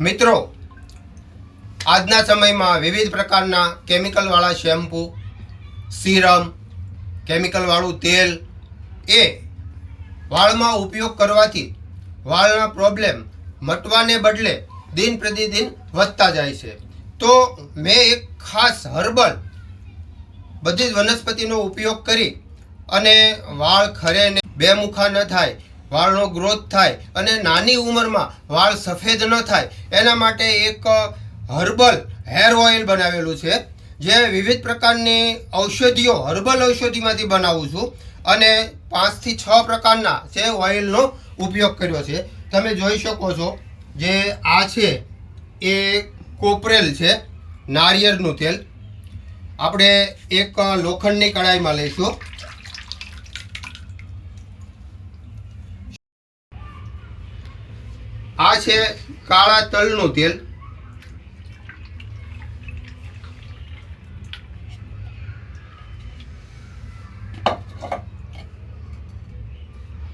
મિત્રો, આજના સમયમાં વિવિધ પ્રકારના કેમિકલવાળા શેમ્પૂ, સીરમ, કેમિકલવાળું તેલ એ વાળમાં ઉપયોગ કરવાથી વાળના પ્રોબ્લેમ મટવાને બદલે દિન પ્રતિદિન વધતા જાય છે. તો મેં એક ખાસ હર્બલ બધી જ વનસ્પતિનો ઉપયોગ કરી અને વાળ ખરે ને બેમુખા ન થાય વાળનો ગ્રોથ થાય અને નાની ઉંમરમાં વાળ સફેદ ન થાય. એના માટે એક હર્બલ હેર ઓઇલ બનાવેલું છે, જે વિવિધ પ્રકારની ઔષધિઓ, હર્બલ ઔષધિમાંથી બનાવું છું અને પાંચથી છ પ્રકારના છે ઓઇલનો ઉપયોગ કર્યો છે. તમે જોઈ શકો છો જે આ છે, એ કોપરેલ છે, નારિયેળનું તેલ. આપણે એક લોખંડની કડાઈમાં લઈશું. છે કાળા તલનું તેલ.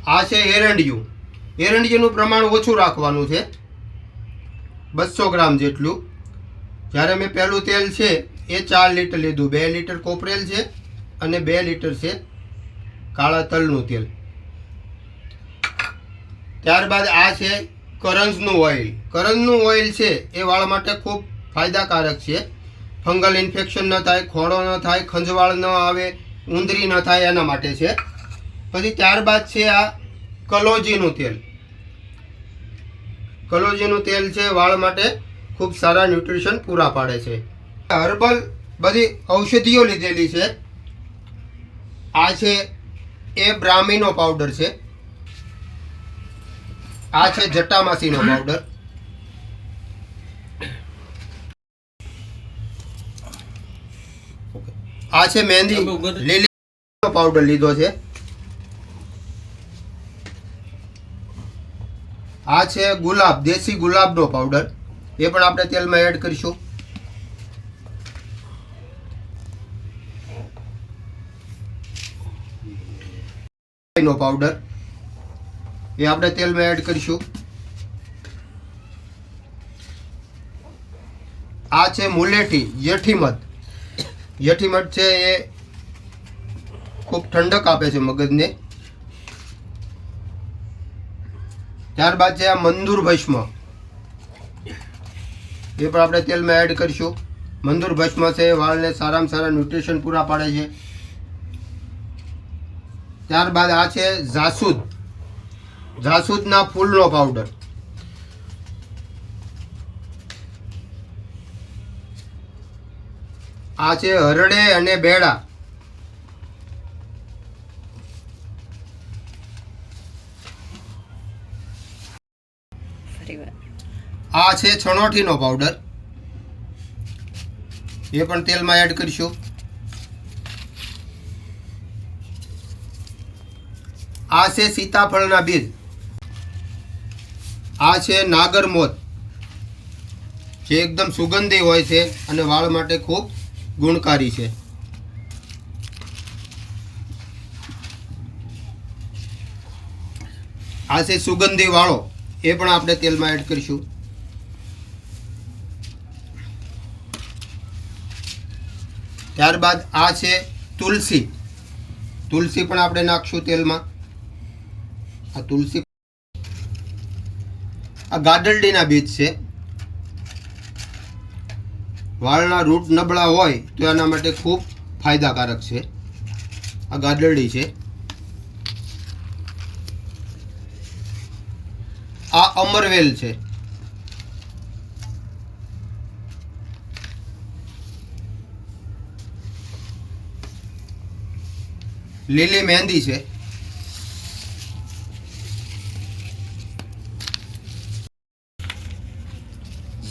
આ છે એરંડિયું. એરંડિયુંનું પ્રમાણ ઓછું રાખવાનું છે. બસો ગ્રામ જેટલું. જ્યારે મેં પહેલું તેલ છે એ ચાર લીટર લીધું. બે લીટર કોપરેલ છે અને બે લીટર છે કાળા તલનું તેલ. ત્યારબાદ આ છે કરંજનું ઓઇલ. કરંજનું ઓઇલ છે એ વાળ માટે ખૂબ ફાયદાકારક છે. ફંગલ ઇન્ફેક્શન ન થાય, ખોડો ન થાય, ખંજવાળ ન આવે ઉંદરી ન થાય એના માટે છે. પછી ત્યારબાદ છે આ કલોજીનું તેલ. કલોજીનું તેલ છે વાળ માટે ખૂબ સારા ન્યુટ્રિશન પૂરા પાડે છે. હર્બલ બધી ઔષધિઓ લીધેલી છે. આ છે એ બ્રાહ્મીનો પાવડર છે. આ છે જટામાસીનો પાવડર આ છે મહેંદી. લીલી પાવડર લીધો છે. આ છે ગુલાબ દેશી ગુલાબનો પાવડર એ પણ આપણે તેલમાં એડ કરીશું. નો પાવડર એ આપણે તેલમાં એડ કરીશું. આ છે મુલેઠી યઠીમધ યઠીમધ છે એ ખૂબ ઠંડક આપે છે મગજને. ત્યારબાદ છે આ મંદુર ભસ્મ. એ પણ આપણે તેલમાં એડ કરીશું. મંદુર ભસ્મ છે વાળને સારામાં સારા ન્યુટ્રિશન પૂરા પાડે છે. ત્યારબાદ આ છે જાસૂદ. જાસૂદના ફૂલનો પાવડર આ છે હરડે અને બેડા. આ છે છણોઠીનો પાવડર એ પણ તેલમાં એડ કરીશું. આ છે સીતાફળના બીજ. આ છે નાગરમોત જે એકદમ સુગંધી હોય છે અને વાળ માટે ખૂબ ગુણકારી છે. આ છે સુગંધી વાળો. એ પણ આપણે તેલમાં એડ કરીશું. ત્યારબાદ આ છે તુલસી. તુલસી પણ આપણે નાખશું તેલમાં. આ તુલસી આ ગાડરડીના બીજ છે. વાળના રૂટ નબળા હોય તો એના માટે ખૂબ ફાયદાકારક છે. આ ગાદલડી છે. આ અમરવેલ છે. લીલી મહેંદી છે.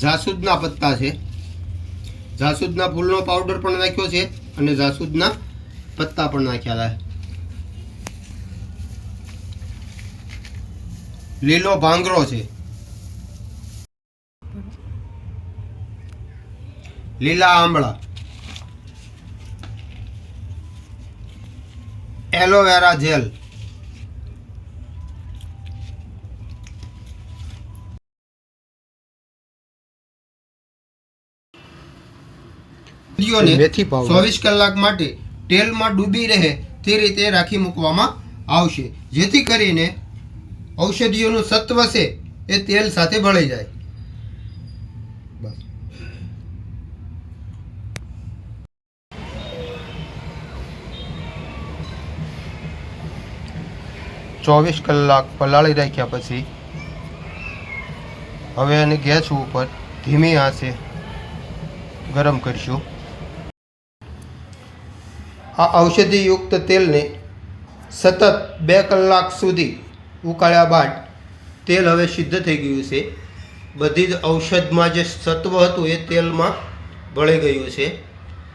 જાસૂદના પત્તા છે. જાસૂદના ફૂલનો પાવડર પણ નાખ્યો છે અને જાસૂદના પત્તા પણ નાખ્યા લીલો ભાંગરો છે. લીલા આંબળા. એલોવેરા જેલ ઔષધિઓને મેથી પાવડર. ચોવીસ કલાક માટે તેલમાં ડૂબી રહે તે રીતે રાખી મૂકવામાં આવશે. જેથી કરીને ઔષધિઓનું સત્વ છે એ તેલ સાથે ભળી જાય. ચોવીસ કલાક પલાળી રાખ્યા પછી હવે એને ગેસ ઉપર ધીમી આંચે ગરમ કરીશું. આ ઔષધિયુક્ત તેલને સતત બે કલાક સુધી ઉકાળ્યા બાદ તેલ હવે સિદ્ધ થઈ ગયું છે. બધી જ ઔષધમાં જે સત્વ હતું એ તેલમાં ભળી ગયું છે.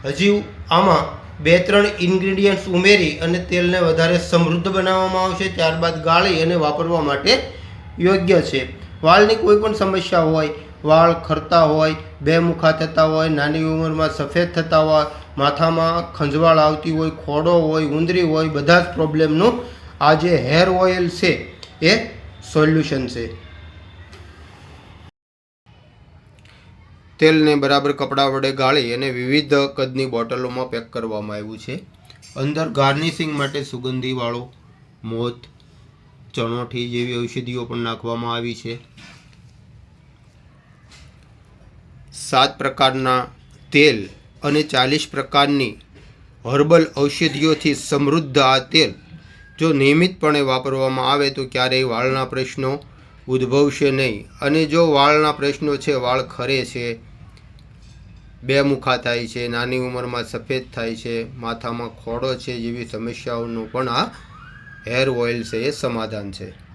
હજી આમાં બે ત્રણ ઇન્ગ્રીડિયન્ટ્સ ઉમેરી અને તેલને વધારે સમૃદ્ધ બનાવવામાં આવશે, ત્યારબાદ ગાળી અને વાપરવા માટે યોગ્ય છે. વાળની કોઈ પણ સમસ્યા હોય, વાળ ખરતા હોય, બે મુખા થતા હોય, નાની ઉંમરમાં સફેદ થતા હોય માથામાં ખંજવાળ આવતી હોય, ખોડો હોય, ઉંદરી હોય, બધા જ પ્રોબ્લેમનું આ જે હેર ઓઇલ છે, એ સોલ્યુશન છે. તેલને બરાબર કપડાં વડે ગાળી અને વિવિધ કદની બોટલોમાં પેક કરવામાં આવ્યું છે. અંદર ગાર્નિશિંગ માટે સુગંધીવાળો, મોત, ચણોઠી જેવી ઔષધિઓ પણ નાખવામાં આવી છે. સાત પ્રકારના તેલ અને ચાલીસ પ્રકારની હર્બલ ઔષધિઓથી સમૃદ્ધ આ તેલ જો નિયમિતપણે વાપરવામાં આવે તો ક્યારેય વાળના પ્રશ્નો ઉદ્ભવશે નહીં. અને જો વાળના પ્રશ્નો છે, વાળ ખરે છે, બે મુખા થાય છે, નાની ઉંમરમાં સફેદ થાય છે, માથામાં ખોડો છે જેવી સમસ્યાઓનું પણ આ હેર ઓઇલ છે, એ સમાધાન છે.